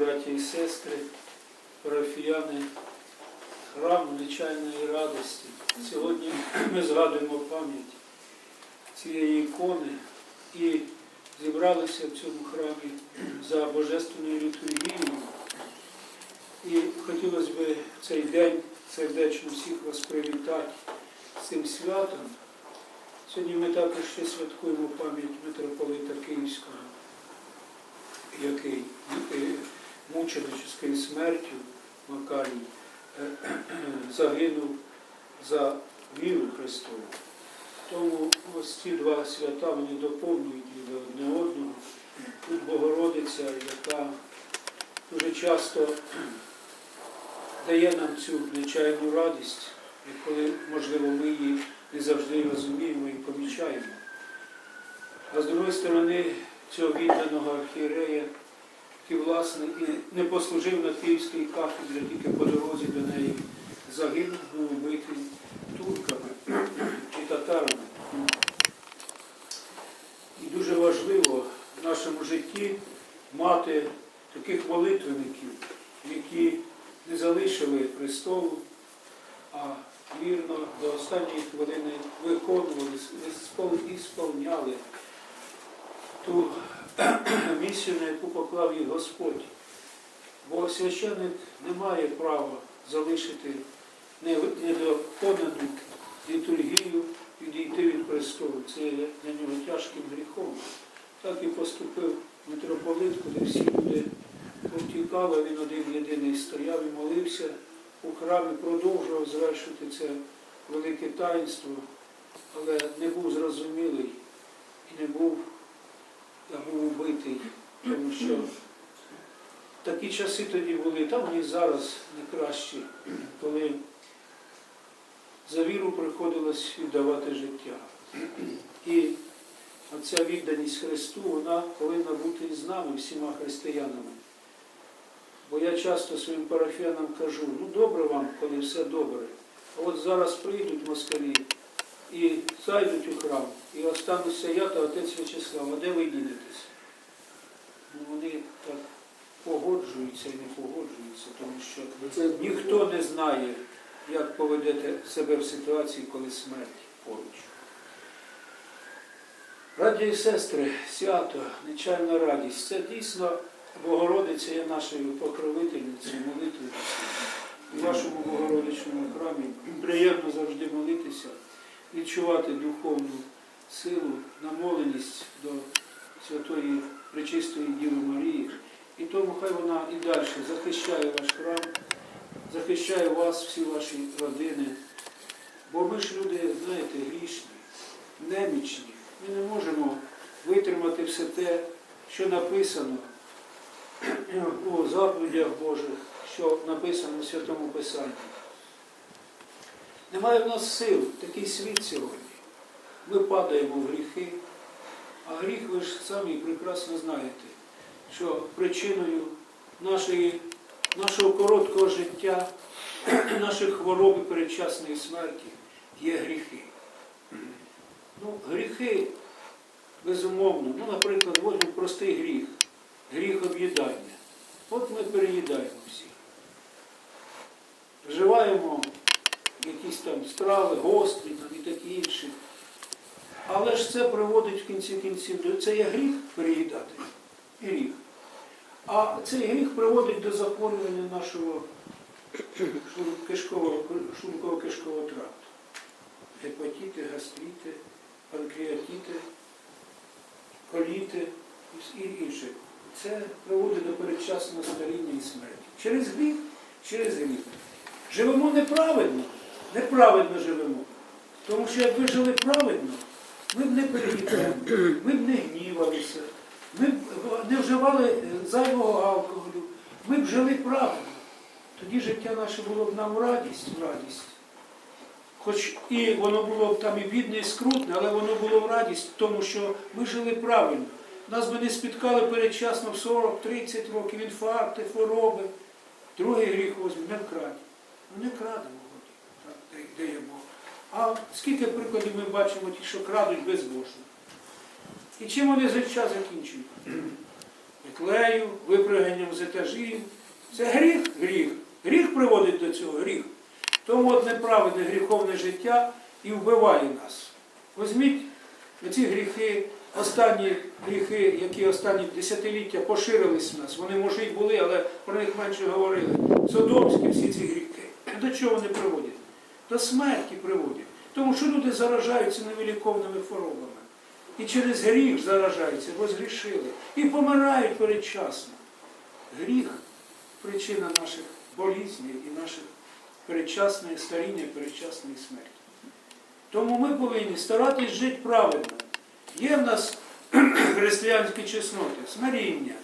браті і сестри, парафіяни храму Нечайної радості. Сьогодні ми згадуємо пам'ять цієї ікони і зібралися в цьому храмі за Божественною літургією. І хотілося б цей день сердечно всіх вас привітати цим святом. Сьогодні ми також ще святкуємо пам'ять митрополита Київського, який е, мученическою смертю Макарій е, загинув за віру Христову. Тому ось ці два свята вони доповнюють одне одного. Тут Богородиця, яка дуже часто дає нам цю нечайну радість, коли, можливо, ми її не завжди розуміємо і помічаємо. А з другої сторони, цього відданого архієрея, який, власне, і не послужив на Київській кафедрі, тільки по дорозі до неї загинув, був убитий турками чи татарами. І дуже важливо в нашому житті мати таких молитвенників, які не залишили престолу, а вірно до останньої хвилини виконували, і сповняли ту місію, на яку поклав їх Господь. Бо священник не має права залишити недоконану літургію, відійти від престолу. Це є для нього тяжким гріхом. Так і поступив митрополит, коли всі люди повтікали, він один єдиний стояв і молився у храмі, продовжував звершити це велике таїнство, але не був зрозумілий і не був, а був убитий, тому що такі часи тоді були, там і зараз не кращі, коли за віру приходилось віддавати життя. І оця відданість Христу, вона повинна бути з нами, всіма християнами. Бо я часто своїм парафіянам кажу, ну добре вам, коли все добре. А от зараз прийдуть москалі і зайдуть у храм, і остануся я та отець В'ячеслав, а де ви дінетесь? Ну вони так погоджуються і не погоджуються, тому що ніхто не знає, як поведете себе в ситуації, коли смерть поруч. Раді і сестри, свято, нечайна радість. Це дійсно Богородиця є нашою покровительницею, молитвеницею. У вашому Богородичному храмі приємно завжди молитися, відчувати духовну силу, намоленість до Святої Пречистої Діви Марії. І тому хай вона і далі захищає ваш храм, захищає вас, всі ваші родини. Бо ми ж люди, знаєте, грішні, немічні. Ми не можемо витримати все те, що написано у заповідях Божих, що написано в Святому Писанні. Немає в нас сил, такий світ сьогодні. Ми падаємо в гріхи, а гріх ви ж самі прекрасно знаєте, що причиною нашої, нашого короткого життя, нашої хвороби передчасної смерті є гріхи. Ну, гріхи, безумовно, ну, наприклад, возьмемо простий гріх, гріх об'їдання. От ми переїдаємо всі. Вживаємо якісь там страви, гострі там, і такі інші. Але ж це приводить в кінці кінців це є гріх переїдати. Гріх. А цей гріх приводить до захворювання нашого шлунково-кишкового тракту. Гепатити, гастрити, панкреатити, коліти і інше. Це приводить до передчасного старіння і смерті. Через гріх, через гріх. Живемо неправедно, неправедно живемо. Тому що якби жили праведно, ми б не переїдали, ми б не гнівалися, ми б не вживали зайвого алкоголю, ми б жили правильно. Тоді життя наше було б нам радість, радість. Хоч і воно було б там і бідне, і скрутне, але воно було в радість тому, що ми жили правильно. Нас би не спіткали передчасно в 40-30 років, інфаркти, хвороби. Другий гріх возьмемо, не вкрадь. Ну не крадемо, Бог. А скільки прикладів ми бачимо ті, що крадуть безбожно. І чим вони життя закінчують? Метлею, випряганням з етажів. Це гріх, гріх. Гріх приводить до цього, гріх. Тому от неправедне гріховне життя і вбиває нас. Візьміть ці гріхи, останні гріхи, які останні десятиліття поширились в нас. Вони може й були, але про них менше говорили. Содомські всі ці гріхи. До чого вони приводять? До смерті приводять. Тому що люди заражаються невиліковними хворобами. І через гріх заражаються, бо згрішили. І помирають передчасно. Гріх причина наших болізней і наших передчасної старіння передчасної смерті. Тому ми повинні старатись жити правильно. Є в нас християнські чесноти, смиріння,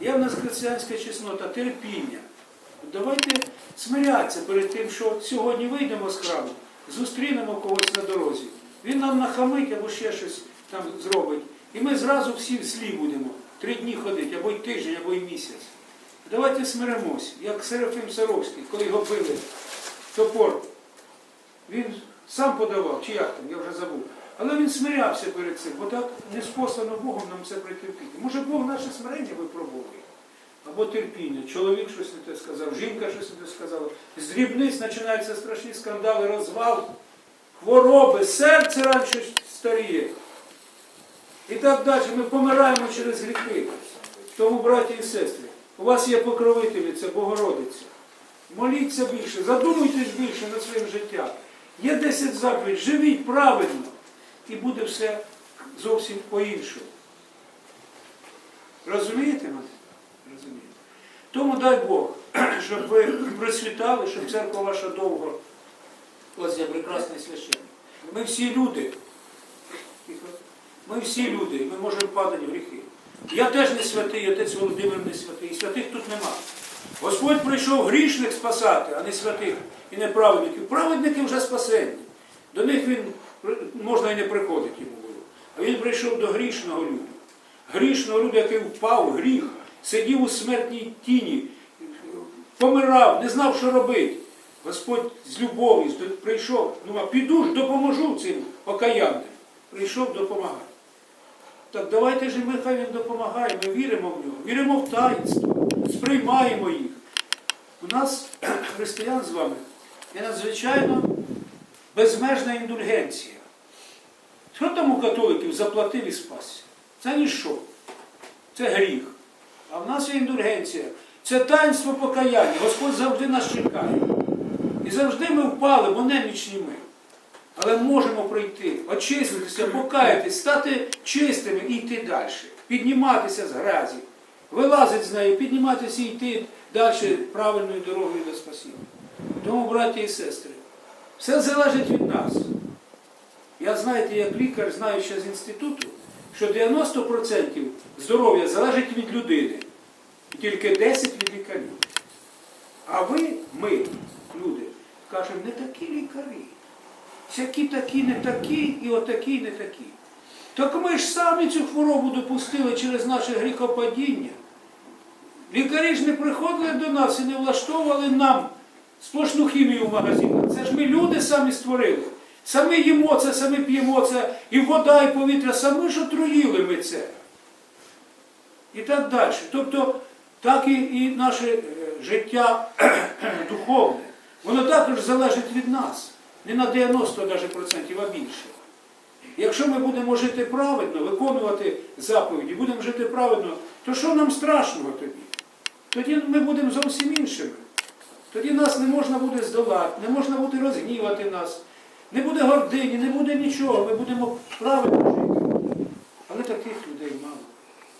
є в нас християнська чеснота, терпіння. Давайте смирятися перед тим, що сьогодні вийдемо з храму, зустрінемо когось на дорозі. Він нам нахамить або ще щось там зробить. І ми зразу всі в слі будемо три дні ходити, або й тиждень, або й місяць. Давайте смиримось, як Серафим Саровський, коли його били топор. Він сам подавав, чи як там, я вже забув. Але він смирявся перед цим, бо так не спослано Богом нам це притерпіти. Може Бог наше смирення випробовує. Або терпіння. Чоловік щось не те сказав, жінка щось не те сказала. З дрібниць починаються страшні скандали, розвал, хвороби, серце раніше старіє. І так далі. Ми помираємо через гріхи. Тому, браті і сестри, у вас є покровителі, це Богородиця. Моліться більше, задумуйтесь більше над своїм життям. Є 10 заповідь, живіть правильно, і буде все зовсім по-іншому. Розумієте мене? Розумієте. Тому дай Бог, щоб ви процвітали, щоб церква ваша довго. Ось я прекрасний священник. Ми всі люди. Ми всі люди, ми можемо падати в гріхи. Я теж не святий, отець Володимир не святий, і святих тут нема. Господь прийшов грішних спасати, а не святих і неправедників. Праведники вже спасені. До них він можна і не приходить йому. А він прийшов до грішного люду. Грішного люду, який впав в гріх, сидів у смертній тіні, помирав, не знав, що робити. Господь з любов'ю прийшов, думав, піду ж допоможу цим окаянним. Прийшов допомагати. Так давайте ж ми хай він допомагає, ми віримо в нього, віримо в таїнство, сприймаємо їх. У нас, християн з вами, є надзвичайно безмежна індульгенція. Що там у католиків заплатив і спасся? Це ніщо. Це гріх. А в нас є індульгенція. Це таїнство покаяння. Господь завжди нас чекає. І завжди ми впали, бо немічні ми. Але можемо пройти, очиститися, покаятись, стати чистими і йти далі. Підніматися з гразі, вилазити з неї, підніматися і йти далі правильною дорогою до спасіння. Тому, браті і сестри, все залежить від нас. Я знаєте, як лікар, знаю ще з інституту, що 90% здоров'я залежить від людини, і тільки 10% від лікарів. А ви, ми, люди, кажемо, не такі лікарі. Всякі такі, не такі, і отакі, не такі. Так ми ж самі цю хворобу допустили через наше гріхопадіння. Лікарі ж не приходили до нас і не влаштовували нам сплошну хімію в магазинах. Це ж ми люди самі створили. Самі їмо це, самі п'ємо це, і вода, і повітря, самі ж отруїли ми це. І так далі. Тобто, так і, і наше е, життя духовне, воно також залежить від нас. Не на 90 даже процентів, а більше. Якщо ми будемо жити правильно, виконувати заповіді, будемо жити правильно, то що нам страшного тоді? Тоді ми будемо зовсім іншими. Тоді нас не можна буде здолати, не можна буде розгнівати нас, не буде гордині, не буде нічого, ми будемо правильно жити. Але таких людей мало.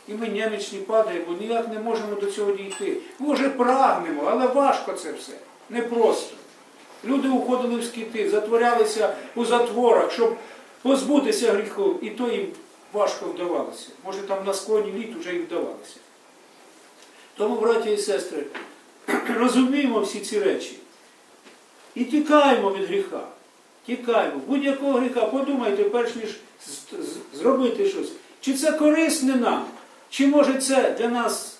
І ми немічні падаємо, ніяк не можемо до цього дійти. Може, прагнемо, але важко це все. Непросто. Люди уходили в скіти, затворялися у затворах, щоб позбутися гріху, і то їм важко вдавалося. Може там на склоні літ вже і вдавалося. Тому, браті і сестри, розуміємо всі ці речі і тікаємо від гріха. Тікаємо. Будь-якого гріха, подумайте, перш ніж зробити щось. Чи це корисне нам, чи може це для нас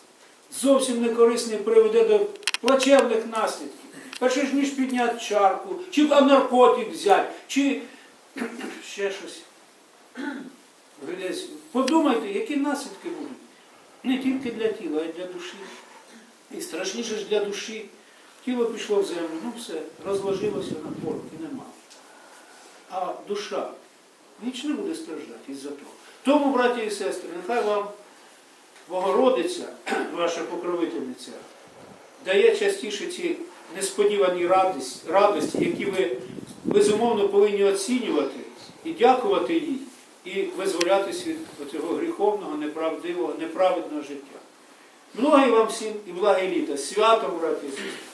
зовсім не корисне приведе до плачевних наслідків. Перше ж ніж підняти чарку, чи наркотик взяти, чи ще щось. Подумайте, які наслідки будуть. Не тільки для тіла, а й для душі. І страшніше ж для душі. тіло пішло в землю, ну все, розложилося на порох і нема. А душа ніч не буде страждати із-за того. Тому, браті і сестри, нехай вам Богородиця, ваша покровительниця, дає частіше ці несподівані радості, радості, які ви безумовно повинні оцінювати і дякувати їй, і визволятись від цього гріховного, неправдивого, неправедного життя. Многі вам всім і благе літа, святом, браті і сестри.